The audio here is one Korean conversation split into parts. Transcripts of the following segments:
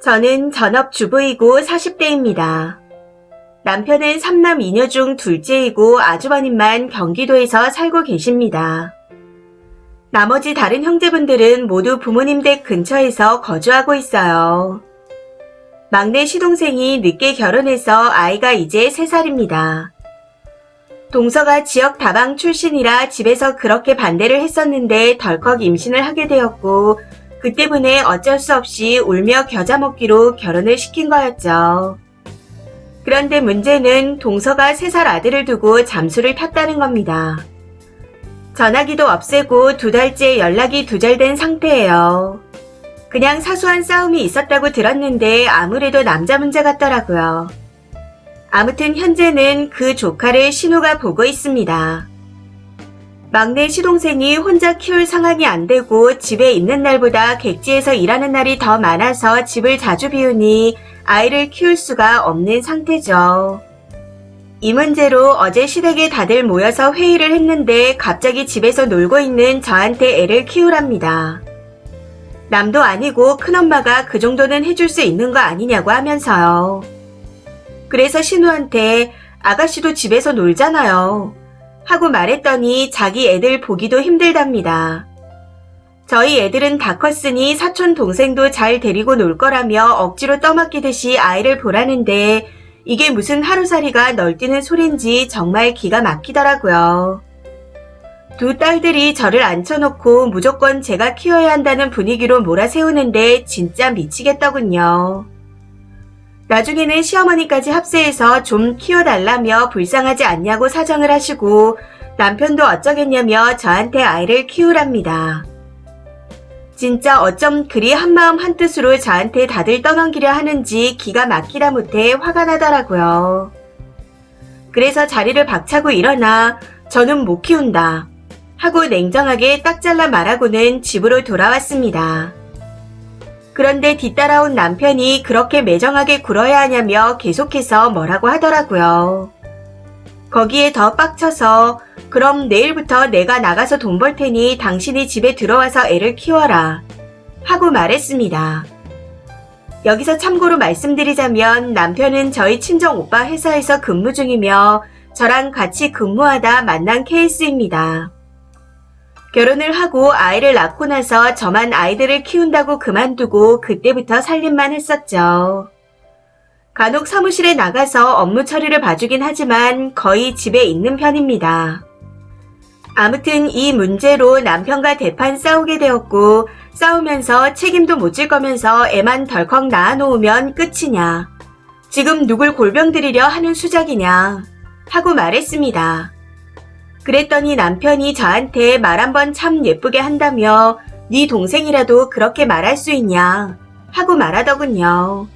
저는 전업주부이고 40대입니다. 남편은 3남 2녀 중 둘째이고 아주버님만 경기도에서 살고 계십니다. 나머지 다른 형제분들은 모두 부모님 댁 근처에서 거주하고 있어요. 막내 시동생이 늦게 결혼해서 아이가 이제 3살입니다. 동서가 지역 다방 출신이라 집에서 그렇게 반대를 했었는데 덜컥 임신을 하게 되었고 그 때문에 어쩔 수 없이 울며 겨자 먹기로 결혼을 시킨 거였죠. 그런데 문제는 동서가 3살 아들을 두고 잠수를 탔다는 겁니다. 전화기도 없애고 두 달째 연락이 두절된 상태예요. 그냥 사소한 싸움이 있었다고 들었는데 아무래도 남자 문제 같더라고요. 아무튼 현재는 그 조카를 신우가 보고 있습니다. 막내 시동생이 혼자 키울 상황이 안 되고 집에 있는 날보다 객지에서 일하는 날이 더 많아서 집을 자주 비우니 아이를 키울 수가 없는 상태죠. 이 문제로 어제 시댁에 다들 모여서 회의를 했는데 갑자기 집에서 놀고 있는 저한테 애를 키우랍니다. 남도 아니고 큰엄마가 그 정도는 해줄 수 있는 거 아니냐고 하면서요. 그래서 신우한테 아가씨도 집에서 놀잖아요. 하고 말했더니 자기 애들 보기도 힘들답니다. 저희 애들은 다 컸으니 사촌 동생도 잘 데리고 놀 거라며 억지로 떠맡기듯이 아이를 보라는데 이게 무슨 하루살이가 널뛰는 소린지 정말 기가 막히더라고요. 두 딸들이 저를 앉혀놓고 무조건 제가 키워야 한다는 분위기로 몰아세우는데 진짜 미치겠더군요. 나중에는 시어머니까지 합세해서 좀 키워달라며 불쌍하지 않냐고 사정을 하시고 남편도 어쩌겠냐며 저한테 아이를 키우랍니다. 진짜 어쩜 그리 한마음 한뜻으로 저한테 다들 떠넘기려 하는지 기가 막히다 못해 화가 나더라고요. 그래서 자리를 박차고 일어나 저는 못 키운다 하고 냉정하게 딱 잘라 말하고는 집으로 돌아왔습니다. 그런데 뒤따라온 남편이 그렇게 매정하게 굴어야 하냐며 계속해서 뭐라고 하더라고요. 거기에 더 빡쳐서 그럼 내일부터 내가 나가서 돈 벌 테니 당신이 집에 들어와서 애를 키워라. 하고 말했습니다. 여기서 참고로 말씀드리자면 남편은 저희 친정 오빠 회사에서 근무 중이며 저랑 같이 근무하다 만난 케이스입니다. 결혼을 하고 아이를 낳고 나서 저만 아이들을 키운다고 그만두고 그때부터 살림만 했었죠. 간혹 사무실에 나가서 업무 처리를 봐주긴 하지만 거의 집에 있는 편입니다. 아무튼 이 문제로 남편과 대판 싸우게 되었고 싸우면서 책임도 못 질 거면서 애만 덜컥 낳아놓으면 끝이냐. 지금 누굴 골병 들이려 하는 수작이냐. 하고 말했습니다. 그랬더니 남편이 저한테 말 한 번 참 예쁘게 한다며 네 동생이라도 그렇게 말할 수 있냐 하고 말하더군요.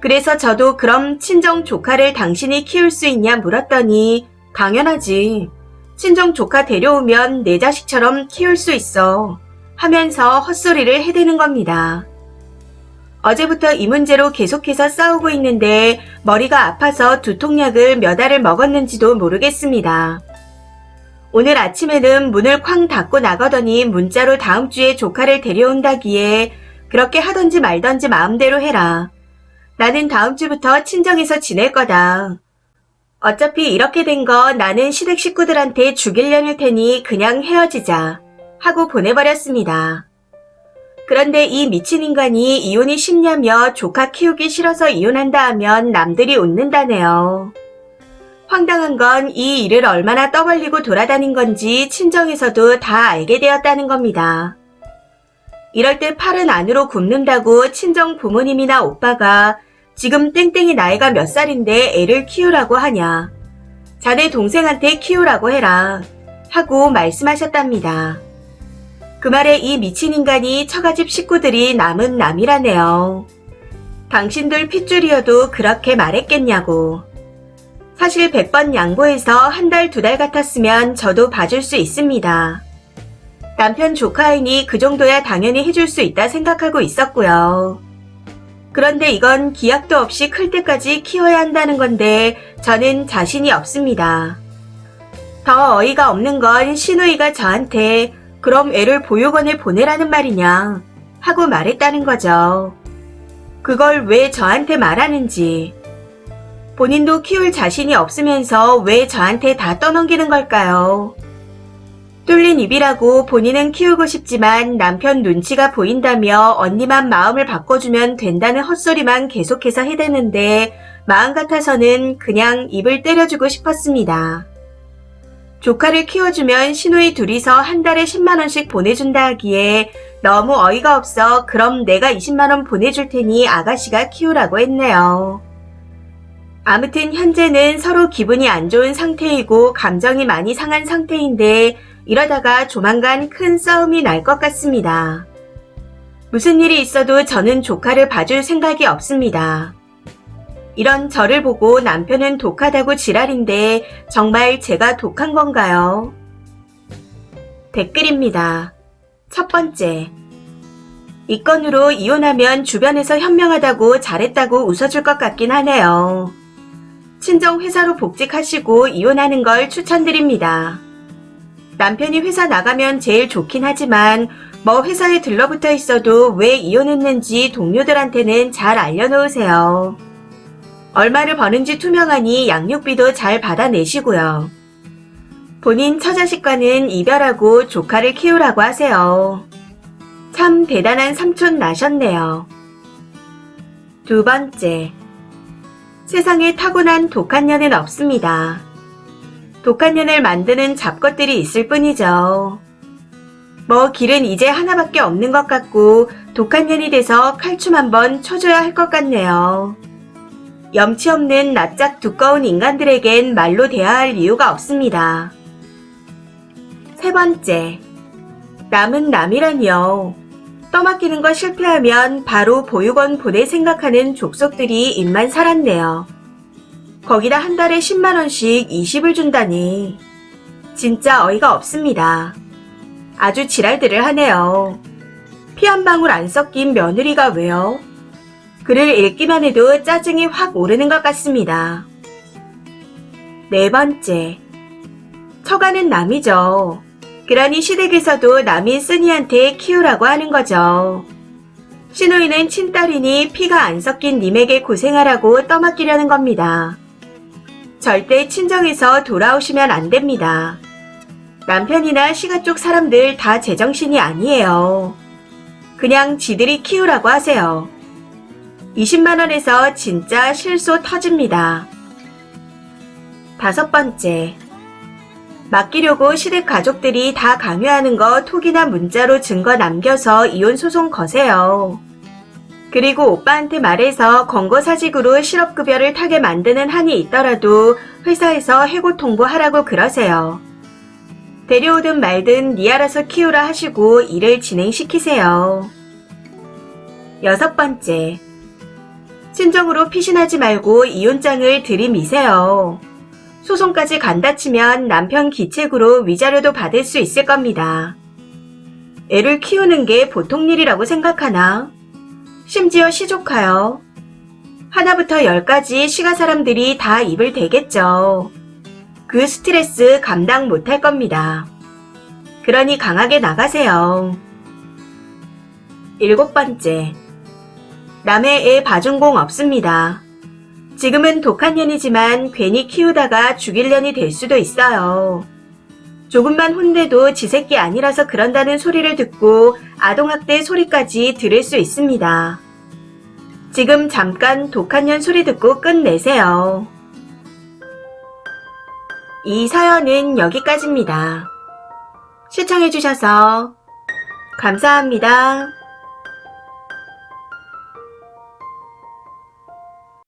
그래서 저도 그럼 친정 조카를 당신이 키울 수 있냐 물었더니 당연하지. 친정 조카 데려오면 내 자식처럼 키울 수 있어. 하면서 헛소리를 해대는 겁니다. 어제부터 이 문제로 계속해서 싸우고 있는데 머리가 아파서 두통약을 몇 알을 먹었는지도 모르겠습니다. 오늘 아침에는 문을 쾅 닫고 나가더니 문자로 다음 주에 조카를 데려온다기에 그렇게 하던지 말던지 마음대로 해라. 나는 다음 주부터 친정에서 지낼 거다. 어차피 이렇게 된 거 나는 시댁 식구들한테 죽일 년일 테니 그냥 헤어지자. 하고 보내버렸습니다. 그런데 이 미친 인간이 이혼이 쉽냐며 조카 키우기 싫어서 이혼한다 하면 남들이 웃는다네요. 황당한 건 이 일을 얼마나 떠벌리고 돌아다닌 건지 친정에서도 다 알게 되었다는 겁니다. 이럴 때 팔은 안으로 굽는다고 친정 부모님이나 오빠가 지금 땡땡이 나이가 몇 살인데 애를 키우라고 하냐. 자네 동생한테 키우라고 해라. 하고 말씀하셨답니다. 그 말에 이 미친 인간이 처가집 식구들이 남은 남이라네요. 당신들 핏줄이어도 그렇게 말했겠냐고. 사실 100번 양보해서 한 달, 두 달 같았으면 저도 봐줄 수 있습니다. 남편 조카이니 그 정도야 당연히 해줄 수 있다 생각하고 있었고요. 그런데 이건 기약도 없이 클 때까지 키워야 한다는 건데 저는 자신이 없습니다. 더 어이가 없는 건 신우이가 저한테 그럼 애를 보육원에 보내라는 말이냐 하고 말했다는 거죠. 그걸 왜 저한테 말하는지. 본인도 키울 자신이 없으면서 왜 저한테 다 떠넘기는 걸까요? 뚫린 입이라고 본인은 키우고 싶지만 남편 눈치가 보인다며 언니만 마음을 바꿔주면 된다는 헛소리만 계속해서 해대는데 마음 같아서는 그냥 입을 때려주고 싶었습니다. 조카를 키워주면 시누이 둘이서 한 달에 10만원씩 보내준다 하기에 너무 어이가 없어 그럼 내가 20만원 보내줄 테니 아가씨가 키우라고 했네요. 아무튼 현재는 서로 기분이 안 좋은 상태이고 감정이 많이 상한 상태인데 이러다가 조만간 큰 싸움이 날 것 같습니다. 무슨 일이 있어도 저는 조카를 봐줄 생각이 없습니다. 이런 저를 보고 남편은 독하다고 지랄인데 정말 제가 독한 건가요? 댓글입니다. 첫 번째. 이 건으로 이혼하면 주변에서 현명하다고 잘했다고 웃어줄 것 같긴 하네요. 친정 회사로 복직하시고 이혼하는 걸 추천드립니다. 남편이 회사 나가면 제일 좋긴 하지만 뭐 회사에 들러붙어 있어도 왜 이혼했는지 동료들한테는 잘 알려놓으세요. 얼마를 버는지 투명하니 양육비도 잘 받아내시고요. 본인 처자식과는 이별하고 조카를 키우라고 하세요. 참 대단한 삼촌 나셨네요. 두 번째. 세상에 타고난 독한 년은 없습니다. 독한 년을 만드는 잡것들이 있을 뿐이죠. 뭐 길은 이제 하나밖에 없는 것 같고 독한 년이 돼서 칼춤 한번 쳐줘야 할 것 같네요. 염치 없는 낯짝 두꺼운 인간들에겐 말로 대화할 이유가 없습니다. 세 번째. 남은 남이라니요. 떠맡기는 거 실패하면 바로 보육원 보낼 생각하는 족속들이 입만 살았네요. 거기다 한 달에 10만원씩 20을 준다니. 진짜 어이가 없습니다. 아주 지랄들을 하네요. 피 한 방울 안 섞인 며느리가 왜요? 글을 읽기만 해도 짜증이 확 오르는 것 같습니다. 네 번째. 처가는 남이죠. 그러니 시댁에서도 남인 쓰니한테 키우라고 하는 거죠. 시누이는 친딸이니 피가 안 섞인 님에게 고생하라고 떠맡기려는 겁니다. 절대 친정에서 돌아오시면 안 됩니다. 남편이나 시가 쪽 사람들 다 제정신이 아니에요. 그냥 지들이 키우라고 하세요. 20만원에서 진짜 실소 터집니다. 다섯 번째. 맡기려고 시댁 가족들이 다 강요하는 거 톡이나 문자로 증거 남겨서 이혼 소송 거세요. 그리고 오빠한테 말해서 권고사직으로 실업급여를 타게 만드는 한이 있더라도 회사에서 해고 통보하라고 그러세요. 데려오든 말든 니 알아서 키우라 하시고 일을 진행시키세요. 여섯 번째. 친정으로 피신하지 말고 이혼장을 들이미세요. 소송까지 간다 치면 남편 기책으로 위자료도 받을 수 있을 겁니다. 애를 키우는 게 보통 일이라고 생각하나? 심지어 시조카요. 하나부터 열까지 시가 사람들이 다 입을 대겠죠. 그 스트레스 감당 못할 겁니다. 그러니 강하게 나가세요. 일곱 번째. 남의 애 봐준 공 없습니다. 지금은 독한 년이지만 괜히 키우다가 죽일 년이 될 수도 있어요. 조금만 혼내도 지 새끼 아니라서 그런다는 소리를 듣고 아동학대 소리까지 들을 수 있습니다. 지금 잠깐 독한 년 소리 듣고 끝내세요. 이 사연은 여기까지입니다. 시청해주셔서 감사합니다.